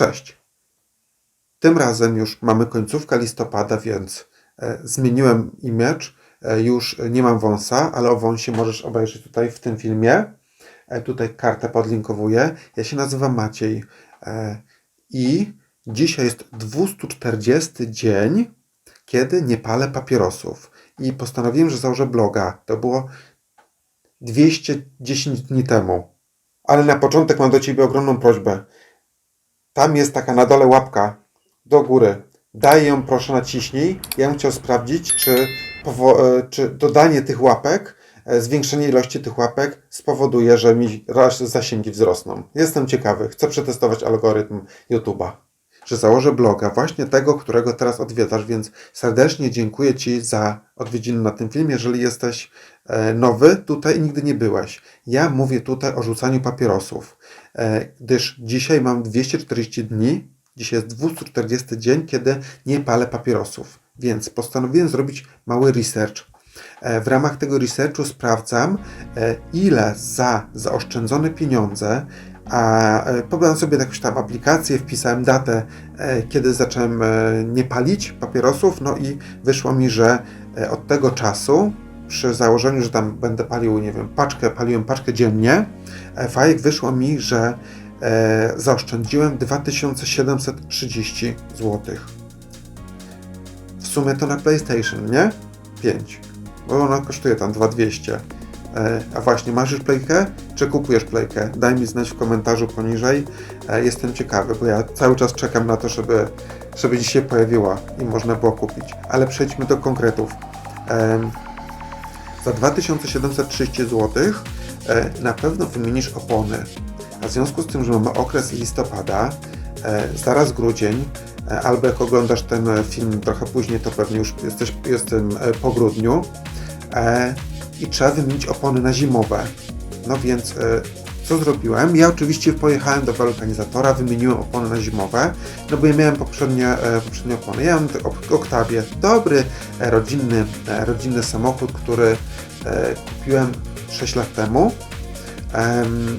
Cześć. Tym razem już mamy końcówkę listopada, więc e, zmieniłem image. E, już nie mam wąsa, ale o wąsie możesz obejrzeć tutaj w tym filmie. E, tutaj kartę podlinkowuję. Ja się nazywam Maciej i dzisiaj jest 240 dzień, kiedy nie palę papierosów. I postanowiłem, że założę bloga. To było 210 dni temu. Ale na początek mam do Ciebie ogromną prośbę. Tam jest taka na dole łapka do góry. Daj ją proszę naciśnij. Ja bym chciał sprawdzić, czy, e, czy dodanie tych łapek, e, zwiększenie ilości tych łapek spowoduje, że mi raz zasięgi wzrosną. Jestem ciekawy. Chcę przetestować algorytm YouTube'a. Że założę bloga właśnie tego, którego teraz odwiedzasz, więc serdecznie dziękuję Ci za odwiedziny na tym filmie. Jeżeli jesteś nowy tutaj nigdy nie byłeś. Ja mówię tutaj o rzucaniu papierosów, e, gdyż dzisiaj mam 240 dni, dzisiaj jest 240 dzień, kiedy nie palę papierosów, więc postanowiłem zrobić mały research. E, W ramach tego researchu sprawdzam, e, ile za zaoszczędzone pieniądze, a e, pobrałem sobie jakąś tam aplikację, wpisałem datę, e, kiedy zacząłem e, nie palić papierosów, no i wyszło mi, że e, od tego czasu, przy założeniu, że tam będę palił, nie wiem, paczkę, paliłem paczkę dziennie, e, fajek wyszło mi, że e, zaoszczędziłem 2730 zł. W sumie to na PlayStation, nie? 5. Bo ona kosztuje tam 2200. E, a właśnie, masz już playkę? Czy kupujesz playkę? Daj mi znać w komentarzu poniżej. E, jestem ciekawy, bo ja cały czas czekam na to, żeby, żeby dziś się pojawiła i można było kupić. Ale przejdźmy do konkretów. Em, za 2730 zł e, na pewno wymienisz opony. A w związku z tym, że mamy okres listopada, e, zaraz grudzień, e, albo jak oglądasz ten film trochę później, to pewnie już jesteś, jestem po grudniu i trzeba wymienić opony na zimowe. No więc co zrobiłem? Ja oczywiście pojechałem do wulkanizatora, wymieniłem opony na zimowe, no bo ja miałem poprzednie, poprzednie opony. Ja mam Octavie, dobry rodzinny, rodzinny samochód, który kupiłem 6 lat temu. Em,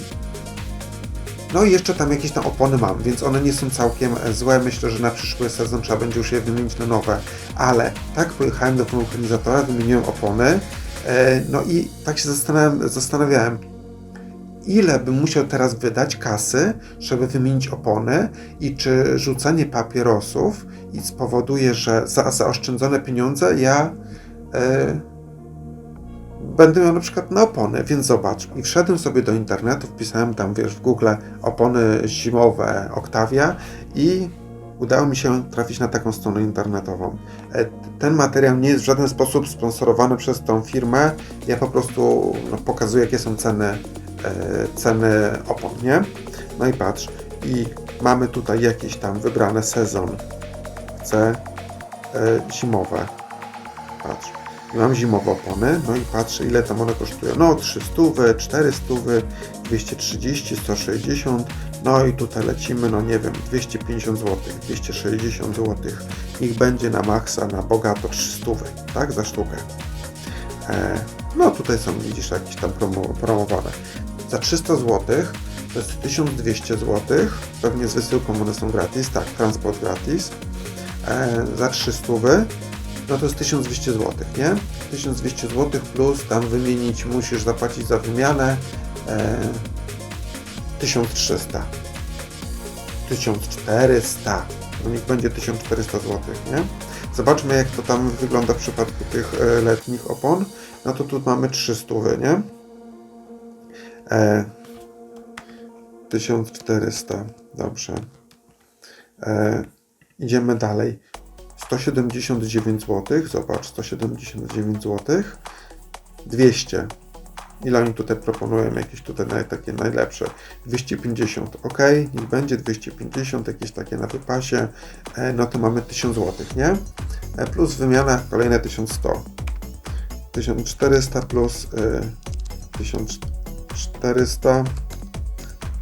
no i jeszcze tam jakieś tam opony mam, więc one nie są całkiem e, złe. Myślę, że na przyszły sezon trzeba będzie już je wymienić na nowe. Ale tak pojechałem do wulkanizatora, wymieniłem opony. e, No i tak się zastanawiałem, zastanawiałem, ile bym musiał teraz wydać kasy, żeby wymienić opony i czy rzucanie papierosów spowoduje, że za zaoszczędzone pieniądze ja e, będę miał na przykład na opony, więc zobacz. I wszedłem sobie do internetu, wpisałem tam, wiesz, w Google opony zimowe Octavia i udało mi się trafić na taką stronę internetową. E, Ten materiał nie jest w żaden sposób sponsorowany przez tą firmę. Ja po prostu no, pokazuję, jakie są ceny, e, ceny opon, nie? No i patrz. I mamy tutaj jakiś tam wybrany sezon. Chcę e, zimowe. Patrz. I mam zimowe opony, no i patrzę ile tam one kosztują. No 300, 400, 230, 160, no i tutaj lecimy, no nie wiem, 250 zł, 260 zł. Niech będzie na maksa, na bogato 300, tak, za sztukę. E, no tutaj są, widzisz, jakieś tam promo, promowane. Za 300 zł to jest 1200 zł, pewnie z wysyłką one są gratis, tak, transport gratis. E, za 300 no to jest 1200 zł, nie? 1200 zł plus tam wymienić musisz zapłacić za wymianę e, 1300. 1400. No niech będzie 1400 zł, nie? Zobaczmy jak to tam wygląda w przypadku tych e, letnich opon. No to tu mamy 300, nie? E, 1400. Dobrze. E, idziemy dalej. 179 zł. Zobacz, 179 zł. 200. Ile oni tutaj proponują? Jakieś tutaj naj, takie najlepsze. 250. Ok, niech będzie 250, jakieś takie na wypasie. E, no to mamy 1000 zł, nie? E, plus wymiana kolejne 1100. 1400 plus e, 1400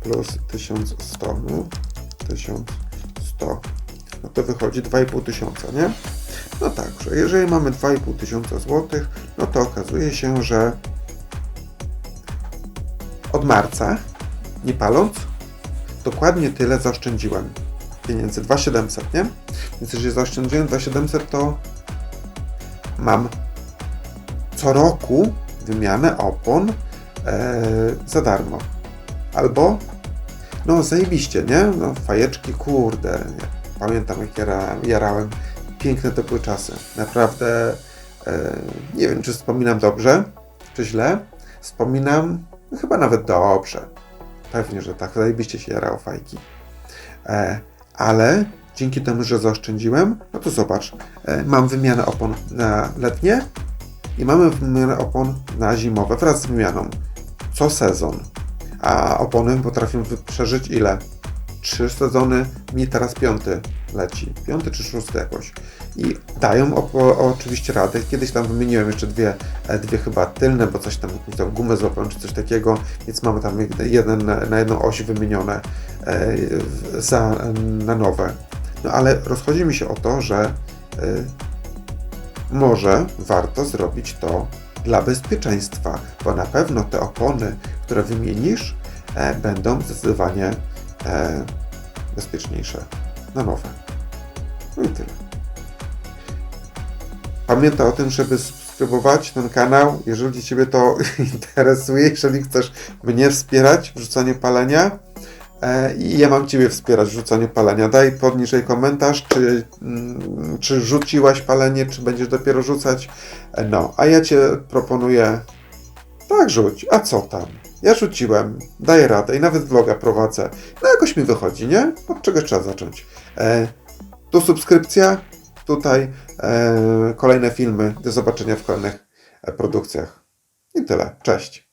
plus 1100. No, 1100 no to wychodzi 2,5 tysiąca, nie? No tak, że jeżeli mamy 2,5 tysiąca złotych, no to okazuje się, że od marca, nie paląc, dokładnie tyle zaoszczędziłem. pieniędzy, 2700, nie? Więc jeżeli zaoszczędziłem 2700, to mam co roku wymianę opon e, za darmo. Albo, no zajebiście, nie? No fajeczki, kurde, nie. Pamiętam jak jara, jarałem. Piękne to były czasy. Naprawdę, e, nie wiem czy wspominam dobrze, czy źle. Wspominam no, chyba nawet dobrze. Pewnie, że tak, zajebiście się jarało fajki. E, ale dzięki temu, że zaoszczędziłem, no to zobacz, e, mam wymianę opon na letnie i mamy wymianę opon na zimowe wraz z wymianą co sezon. A opony potrafią przeżyć ile? Trzy sezony, mi teraz piąty leci. Piąty czy szósty jakoś. I dają oczywiście radę. Kiedyś tam wymieniłem jeszcze dwie, e, dwie chyba tylne, bo coś tam, jakąś tam gumę złapałem czy coś takiego, więc mamy tam jeden na, jedną oś wymienione e, za, na nowe. No ale rozchodzi mi się o to, że e, może warto zrobić to dla bezpieczeństwa, bo na pewno te opony, które wymienisz, e, będą zdecydowanie e, bezpieczniejsze na nowe. No i tyle. Pamiętaj o tym, żeby subskrybować ten kanał, jeżeli Ciebie to interesuje, jeżeli chcesz mnie wspierać w rzucaniu palenia. E, I ja mam Ciebie wspierać w rzucaniu palenia. Daj podniżej komentarz, czy, mm, czy rzuciłaś palenie, czy będziesz dopiero rzucać. E, No, a ja Cię proponuję, tak rzuć, a co tam? Ja rzuciłem, daję radę i nawet vloga prowadzę. No jakoś mi wychodzi, nie? Od czegoś trzeba zacząć. E, tu subskrypcja, tutaj e, kolejne filmy. Do zobaczenia w kolejnych e, produkcjach. I tyle. Cześć.